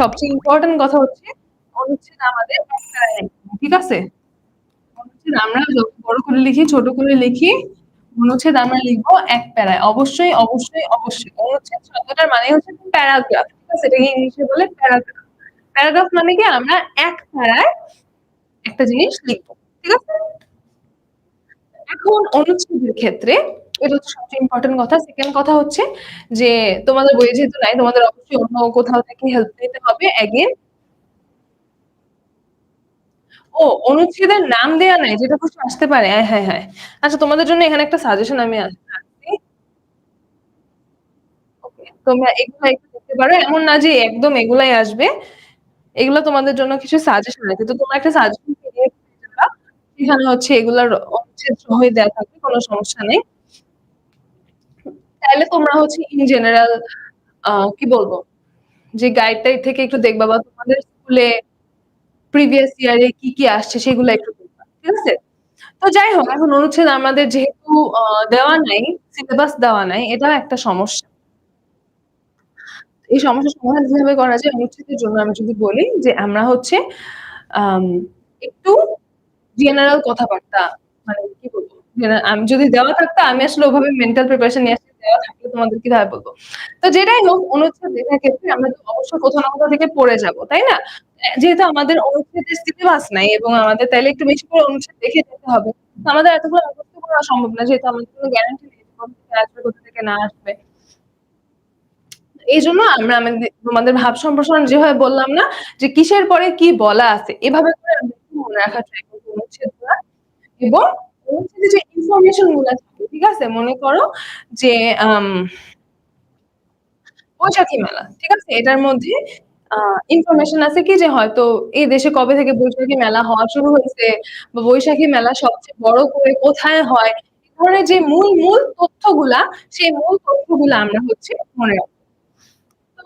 সবচেয়ে ইম্পোর্টেন্ট কথা হচ্ছে অনুচ্ছেদ আমাদের ঠিক আছে? অনুচ্ছেদ আমরা বড় করে লিখি, ছোট করে লিখি, অনুচ্ছেদ আমরা লিখব এক প্যারায়। অবশ্যই, অবশ্যই, অবশ্যই। অনুচ্ছেদ শব্দটার মানে হচ্ছে প্যারাগ্রাফ। ঠিক আছে? এটাকে ইংলিশে বলে প্যারাগ্রাফ। প্যারাগ্রাফ মানে কি আমরা এক প্যারায় একটা জিনিস লিখব। ঠিক আছে? এখন অনুচ্ছেদের ক্ষেত্রে এটা হচ্ছে সবচেয়ে ইম্পোর্টেন্ট কথা। সেকেন্ড কথা হচ্ছে যে তোমাদের বইয়ে যেহেতু নাই তোমাদের অবশ্যই অন্য কোথাও থেকে হেল্প নিতে হবে এগেইন ও অনুচ্ছেদের নাম দেয়া নাই যেটা প্রশ্ন আসতে পারে। হ্যাঁ, হ্যাঁ, হ্যাঁ। আচ্ছা তোমাদের জন্য এখানে একটা সাজেশন আমি। ওকে। তোমরা এগুলা একটু দেখতে পারো। এমন না যে একদম এগুলাই আসবে। এগুলা তোমাদের জন্য কিছু সাজেশন আছে। তো তোমরা একটা সাজেশন সেখানে হচ্ছে এগুলার অনুচ্ছেদ সহই দেওয়া থাকবে। কোনো সমস্যা নেই। তাইলে তোমরা হচ্ছে ইন জেনারেল কি বলব? যে গাইড-টাইড থেকে একটু দেখবা বা তোমাদের স্কুলে প্রিভিয়াস ইয়ার কি, কি আসছে সেগুলো একটু দেখবা। ঠিক আছে? তো যাই হোক এখন অনুচ্ছেদ আমাদের যেহেতু দেওয়া নাই, সিলেবাস দেওয়া নাই, এটাও একটা সমস্যা। এই সমস্যার সমাধান কীভাবে করা যায়? অনুচ্ছেদের জন্য আমি যদি বলি যে আমরা হচ্ছে একটু জেনারেল কথাবার্তা মানে কি বলব? আমি যদি দেওয়া থাকতো আমি আসলে ওভাবে মেন্টাল প্রিপারেশন নিয়ে তোমাদের কীভাবে বলব? তো যেটাই হোক অনুচ্ছেদ লেখার ক্ষেত্রে আমরা অবশ্যই কোথাও না কোথাও থেকে পড়ে যাব। তাই না? যেহেতু আমাদের অনুচ্ছেদের সিলেবাস নাই এবং আমাদের তাইলে একটু বেশি করে অনুচ্ছেদ দেখে যেতে হবে। আমাদের এতগুলো মুখস্থ করা সম্ভব না। যেহেতু আমাদের কোন গ্যারান্টি নেই আসবে, কোথা থেকে না আসবে। এজন্য আমরা আমাদের তোমাদের ভাব সম্প্রসারণ যেভাবে বললাম না যে কিসের পরে কি বলা আছে এভাবে করে মনে রাখার ট্রাই করব অনুচ্ছেদগুলা এবং অনুচ্ছেদে যে ইনফরমেশনগুলো থাকে, ঠিক আছে? মনে করো যে বৈশাখী মেলা। ঠিক আছে? এটার মধ্যে ইনফরমেশন আছে কি যে হয়তো এই দেশে কবে থেকে বৈশাখী মেলা হওয়া শুরু হইছে বা বৈশাখী মেলা সবচেয়ে বড় করে কোথায় হয়? ধরনের যে মূল, মূল তথ্যগুলা সেই মূল তথ্যগুলা আমরা হচ্ছে মনে রাখব। তো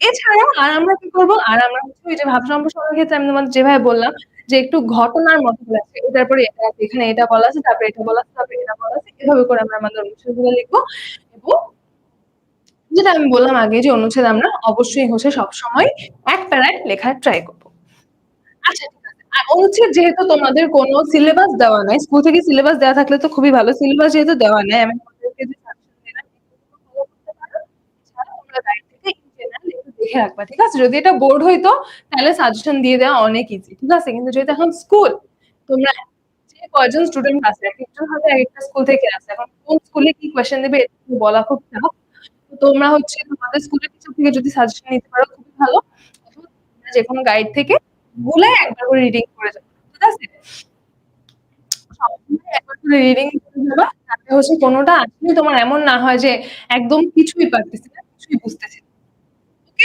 এছাড়া আর আমরা কি করব আর আমরা হচ্ছে ওই যে ভাব সম্প্রসারণের ক্ষেত্রে আমি তোমাদের যেভাবে বললাম যে একটু ঘটনার মতো করে আছে। এটার এখানে এটা বলা আছে, তারপরে এটা বলা আছে, তারপরে এটা বলা আছে। এভাবে করে আমরা আমাদের অনুচ্ছেদগুলো লিখব এবং যেটা আমি বললাম আগে যে অনুচ্ছেদ আমরা অবশ্যই হচ্ছে সবসময় এক প্যারায় লেখার ট্রাই করব। আচ্ছা ঠিক আছে। আর অনুচ্ছেদ যেহেতু তোমাদের কোন সিলেবাস দেওয়া নাই, স্কুল থেকে সিলেবাস দেওয়া থাকলে তো খুবই ভালো। সিলেবাস যেহেতু দেওয়া নাই আমি তোমাদেরকে যে সাজেশন দিলাম এগুলো ফলো করতে পারো। এছাড়াও তোমরা গাইড থেকে ইন জেনারেল একটু দেখে রাখবা। ঠিক আছে? যদি এটা বোর্ড হইতো তাহলে সাজেশন দিয়ে দেওয়া অনেক ইজি। ঠিক আছে? কিন্তু যেহেতু এখন স্কুল তোমরা যে কয়জন স্টুডেন্ট আছে একেকজন হয়তো একেকটা স্কুল থেকে আসে। এখন কোন স্কুলে কি কোয়েশ্চেন দিবে এটা বলা খুব টাফ। তোমরা হচ্ছে তোমাদের স্কুলের টিচার থেকে যদি সাজেশন নিতে পারো খুবই ভালো। তোমরা যেকোনো গাইড থেকে গুলাই একবার করে রিডিং করে যাবা। ঠিক আছে? একবার কোনটা আসলেই তোমার এমন না হয় যে একদম কিছুই পারতেছি না, কিছুই বুঝতেছি